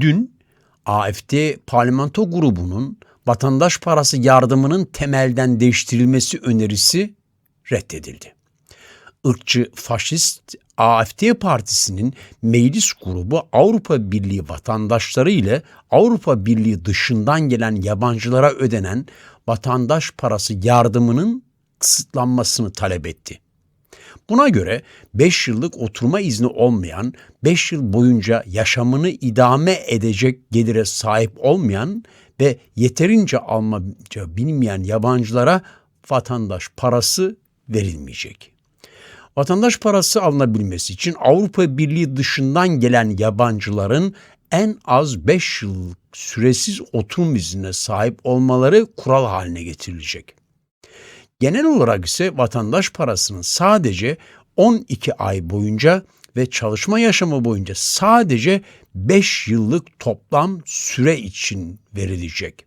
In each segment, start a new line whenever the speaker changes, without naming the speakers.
Dün AFD parlamento grubunun vatandaş parası yardımının temelden değiştirilmesi önerisi reddedildi. Irkçı faşist AFD partisinin meclis grubu Avrupa Birliği vatandaşları ile Avrupa Birliği dışından gelen yabancılara ödenen vatandaş parası yardımının kısıtlanmasını talep etti. Buna göre 5 yıllık oturma izni olmayan, 5 yıl boyunca yaşamını idame edecek gelire sahip olmayan ve yeterince almaca bilmeyen yabancılara vatandaş parası verilmeyecek. Vatandaş parası alınabilmesi için Avrupa Birliği dışından gelen yabancıların en az 5 yıllık süresiz oturum iznine sahip olmaları kural haline getirilecek. Genel olarak ise vatandaş parasının sadece 12 ay boyunca ve çalışma yaşamı boyunca sadece 5 yıllık toplam süre için verilecek.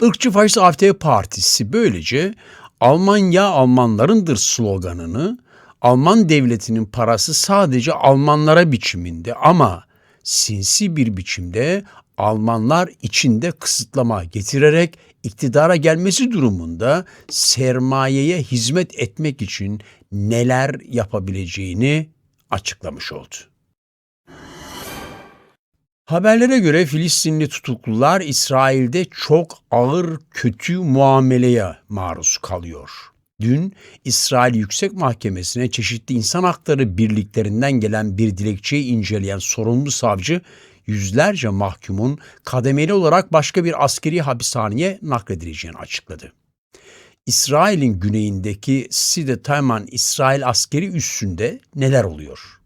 Irkçı Faşist AfD Partisi böylece Almanya Almanlarındır sloganını Alman devletinin parası sadece Almanlara biçiminde ama sinsi bir biçimde Almanlar içinde kısıtlama getirerek iktidara gelmesi durumunda sermayeye hizmet etmek için neler yapabileceğini açıklamış oldu. Haberlere göre Filistinli tutuklular İsrail'de çok ağır kötü muameleye maruz kalıyor. Dün İsrail Yüksek Mahkemesi'ne çeşitli insan hakları birliklerinden gelen bir dilekçeyi inceleyen sorumlu savcı yüzlerce mahkumun kademeli olarak başka bir askeri hapishaneye nakledileceğini açıkladı. İsrail'in güneyindeki Side Tayman İsrail askeri üssünde neler oluyor?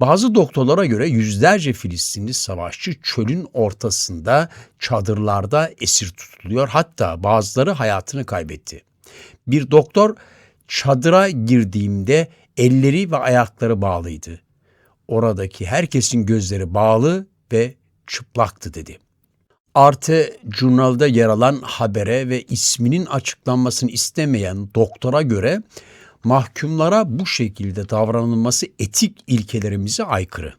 Bazı doktorlara göre yüzlerce Filistinli savaşçı çölün ortasında çadırlarda esir tutuluyor. Hatta bazıları hayatını kaybetti. Bir doktor çadıra girdiğimde elleri ve ayakları bağlıydı. Oradaki herkesin gözleri bağlı ve çıplaktı dedi. Arte Journal'da yer alan habere ve isminin açıklanmasını istemeyen doktora göre mahkumlara bu şekilde davranılması etik ilkelerimize aykırı.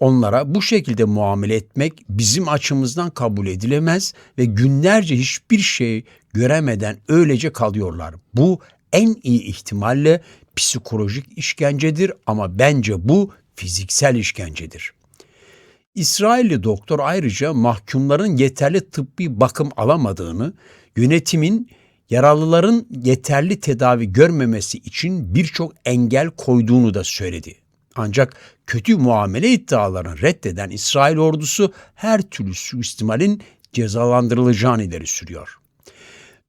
Onlara bu şekilde muamele etmek bizim açımızdan kabul edilemez ve günlerce hiçbir şey göremeden öylece kalıyorlar. Bu en iyi ihtimalle psikolojik işkencedir ama bence bu fiziksel işkencedir. İsrailli doktor ayrıca mahkumların yeterli tıbbi bakım alamadığını, yönetimin yaralıların yeterli tedavi görmemesi için birçok engel koyduğunu da söyledi. Ancak kötü muamele iddialarını reddeden İsrail ordusu her türlü suistimalin cezalandırılacağını ileri sürüyor.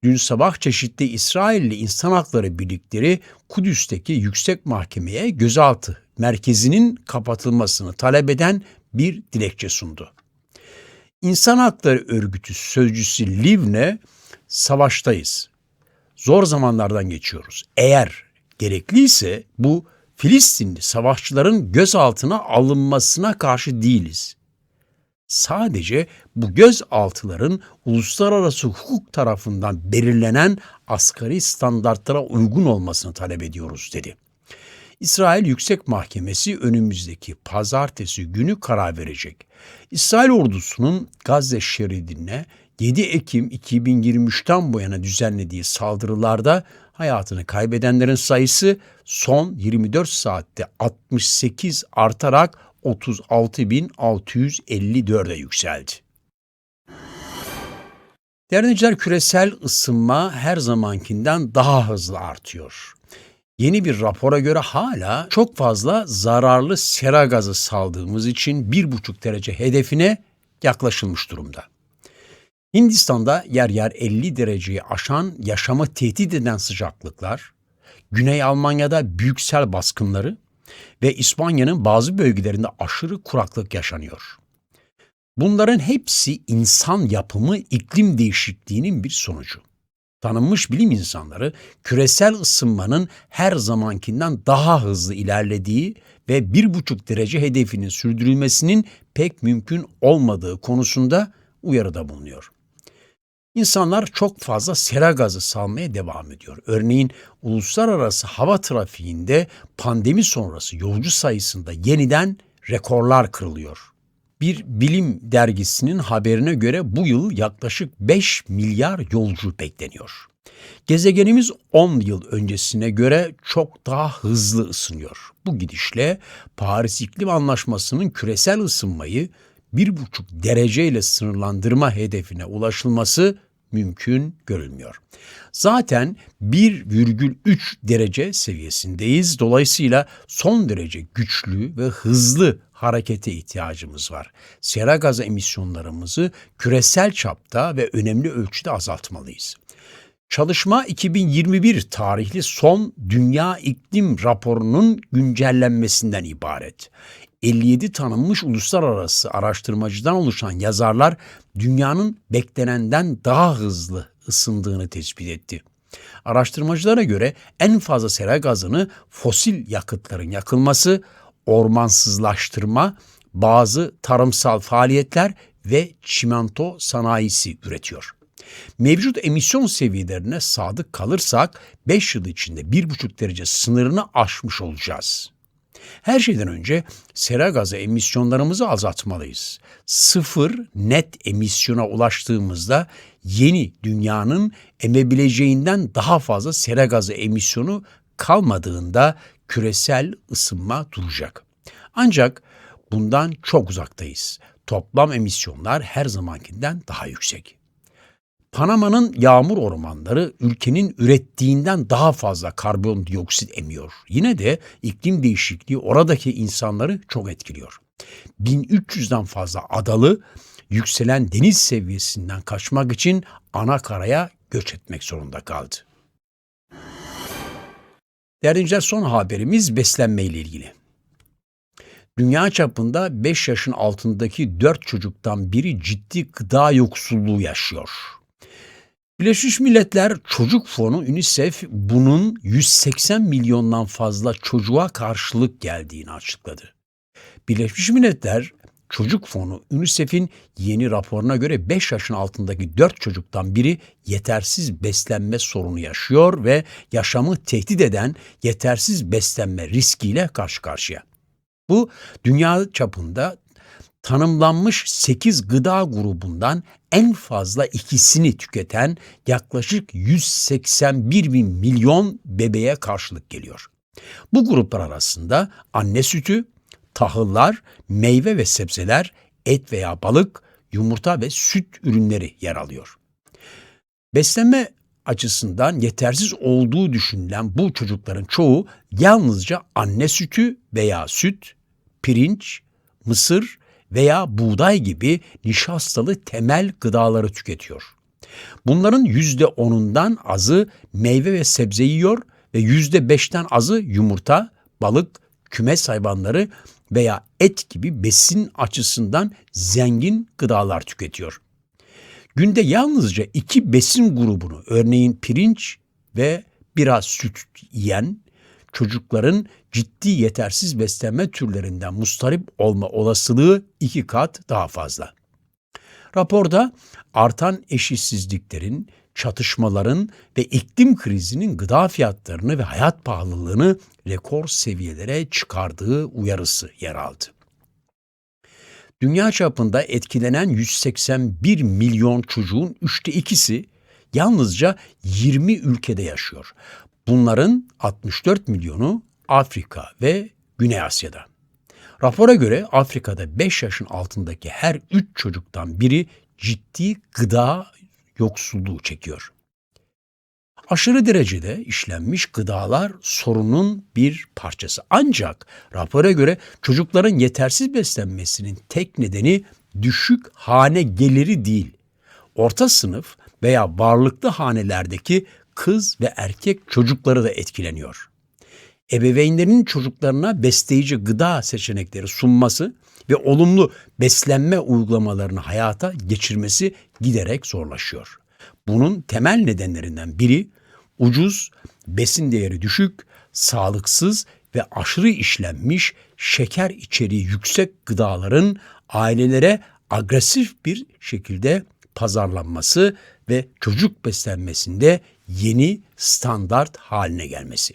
Dün sabah çeşitli İsrailli insan hakları birlikleri Kudüs'teki yüksek mahkemeye gözaltı merkezinin kapatılmasını talep eden bir dilekçe sundu. İnsan Hakları Örgütü sözcüsü Livne, savaştayız. Zor zamanlardan geçiyoruz. Eğer gerekliyse bu Filistinli savaşçıların gözaltına alınmasına karşı değiliz. Sadece bu gözaltıların uluslararası hukuk tarafından belirlenen asgari standartlara uygun olmasını talep ediyoruz dedi. İsrail Yüksek Mahkemesi önümüzdeki pazartesi günü karar verecek. İsrail ordusunun Gazze şeridine 7 Ekim 2023'ten bu yana düzenlediği saldırılarda hayatını kaybedenlerin sayısı son 24 saatte 68 artarak 36.654'e yükseldi. Değerli küresel ısınma her zamankinden daha hızlı artıyor. Yeni bir rapora göre hala çok fazla zararlı sera gazı saldığımız için 1,5 derece hedefine yaklaşılmış durumda. Hindistan'da yer yer 50 dereceyi aşan yaşamı tehdit eden sıcaklıklar, Güney Almanya'da büyüksel baskınları, ve İspanya'nın bazı bölgelerinde aşırı kuraklık yaşanıyor. Bunların hepsi insan yapımı iklim değişikliğinin bir sonucu. Tanınmış bilim insanları küresel ısınmanın her zamankinden daha hızlı ilerlediği ve 1,5 derece hedefinin sürdürülmesinin pek mümkün olmadığı konusunda uyarıda bulunuyor. İnsanlar çok fazla sera gazı salmaya devam ediyor. Örneğin uluslararası hava trafiğinde pandemi sonrası yolcu sayısında yeniden rekorlar kırılıyor. Bir bilim dergisinin haberine göre bu yıl yaklaşık 5 milyar yolcu bekleniyor. Gezegenimiz 10 yıl öncesine göre çok daha hızlı ısınıyor. Bu gidişle Paris İklim Anlaşması'nın küresel ısınmayı 1,5 derece ile sınırlandırma hedefine ulaşılması mümkün görülmüyor. Zaten 1,3 derece seviyesindeyiz. Dolayısıyla son derece güçlü ve hızlı harekete ihtiyacımız var. Sera gazı emisyonlarımızı küresel çapta ve önemli ölçüde azaltmalıyız. Çalışma 2021 tarihli son Dünya İklim Raporu'nun güncellenmesinden ibaret. 57 tanınmış uluslararası araştırmacıdan oluşan yazarlar dünyanın beklenenden daha hızlı ısındığını tespit etti. Araştırmacılara göre en fazla sera gazını fosil yakıtların yakılması, ormansızlaştırma, bazı tarımsal faaliyetler ve çimento sanayisi üretiyor. Mevcut emisyon seviyelerine sadık kalırsak 5 yıl içinde 1,5 derece sınırını aşmış olacağız. Her şeyden önce sera gazı emisyonlarımızı azaltmalıyız. Sıfır net emisyona ulaştığımızda yeni dünyanın emebileceğinden daha fazla sera gazı emisyonu kalmadığında küresel ısınma duracak. Ancak bundan çok uzaktayız. Toplam emisyonlar her zamankinden daha yüksek. Panama'nın yağmur ormanları ülkenin ürettiğinden daha fazla karbondioksit emiyor. Yine de iklim değişikliği oradaki insanları çok etkiliyor. 1300'den fazla adalı yükselen deniz seviyesinden kaçmak için ana karaya göç etmek zorunda kaldı. Değerli son haberimiz beslenme ile ilgili. Dünya çapında 5 yaşın altındaki 4 çocuktan biri ciddi gıda yoksulluğu yaşıyor. Birleşmiş Milletler Çocuk Fonu UNICEF bunun 180 milyondan fazla çocuğa karşılık geldiğini açıkladı. Birleşmiş Milletler Çocuk Fonu UNICEF'in yeni raporuna göre 5 yaşın altındaki 4 çocuktan biri yetersiz beslenme sorunu yaşıyor ve yaşamı tehdit eden yetersiz beslenme riskiyle karşı karşıya. Bu dünya çapında tanımlanmış 8 gıda grubundan en fazla ikisini tüketen yaklaşık 181 bin milyon bebeğe karşılık geliyor. Bu gruplar arasında anne sütü, tahıllar, meyve ve sebzeler, et veya balık, yumurta ve süt ürünleri yer alıyor. Beslenme açısından yetersiz olduğu düşünülen bu çocukların çoğu yalnızca anne sütü veya süt, pirinç, mısır veya buğday gibi nişastalı temel gıdaları tüketiyor. Bunların yüzde onundan azı meyve ve sebze yiyor ve yüzde beşten azı yumurta, balık, kümes hayvanları veya et gibi besin açısından zengin gıdalar tüketiyor. Günde yalnızca iki besin grubunu örneğin pirinç ve biraz süt yiyen çocukların ciddi yetersiz beslenme türlerinden mustarip olma olasılığı iki kat daha fazla. Raporda artan eşitsizliklerin, çatışmaların ve iklim krizinin gıda fiyatlarını ve hayat pahalılığını rekor seviyelere çıkardığı uyarısı yer aldı. Dünya çapında etkilenen 181 milyon çocuğun üçte ikisi yalnızca 20 ülkede yaşıyor. Bunların 64 milyonu Afrika ve Güney Asya'da. Rapora göre Afrika'da 5 yaşın altındaki her 3 çocuktan biri ciddi gıda yoksulluğu çekiyor. Aşırı derecede işlenmiş gıdalar sorunun bir parçası. Ancak rapora göre çocukların yetersiz beslenmesinin tek nedeni düşük hane geliri değil. Orta sınıf veya varlıklı hanelerdeki kız ve erkek çocukları da etkileniyor. ebeveynlerin çocuklarına besleyici gıda seçenekleri sunması ve olumlu beslenme uygulamalarını hayata geçirmesi giderek zorlaşıyor. Bunun temel nedenlerinden biri ucuz, besin değeri düşük, sağlıksız ve aşırı işlenmiş şeker içeriği yüksek gıdaların ailelere agresif bir şekilde pazarlanması ve çocuk beslenmesinde yeni standart haline gelmesi.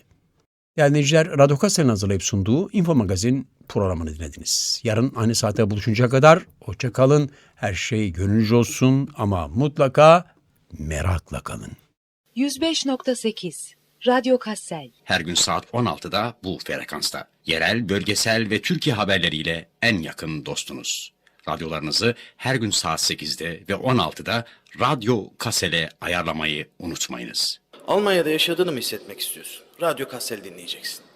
Değerli Kasel'in hazırlayıp sunduğu Info Magazin programını dinlediniz. Yarın aynı saate buluşuncaya kadar hoşça kalın, her şey gönlünüzce olsun ama mutlaka merakla kalın.
105.8 Radyo Kassel
Her gün saat 16'da bu frekansta. Yerel, bölgesel ve Türkiye haberleriyle en yakın dostunuz. Radyolarınızı her gün saat 8'de ve 16'da Radyo Kasel'e ayarlamayı unutmayınız.
Almanya'da yaşadığını mı hissetmek istiyorsun? Radyo Kassel dinleyeceksin.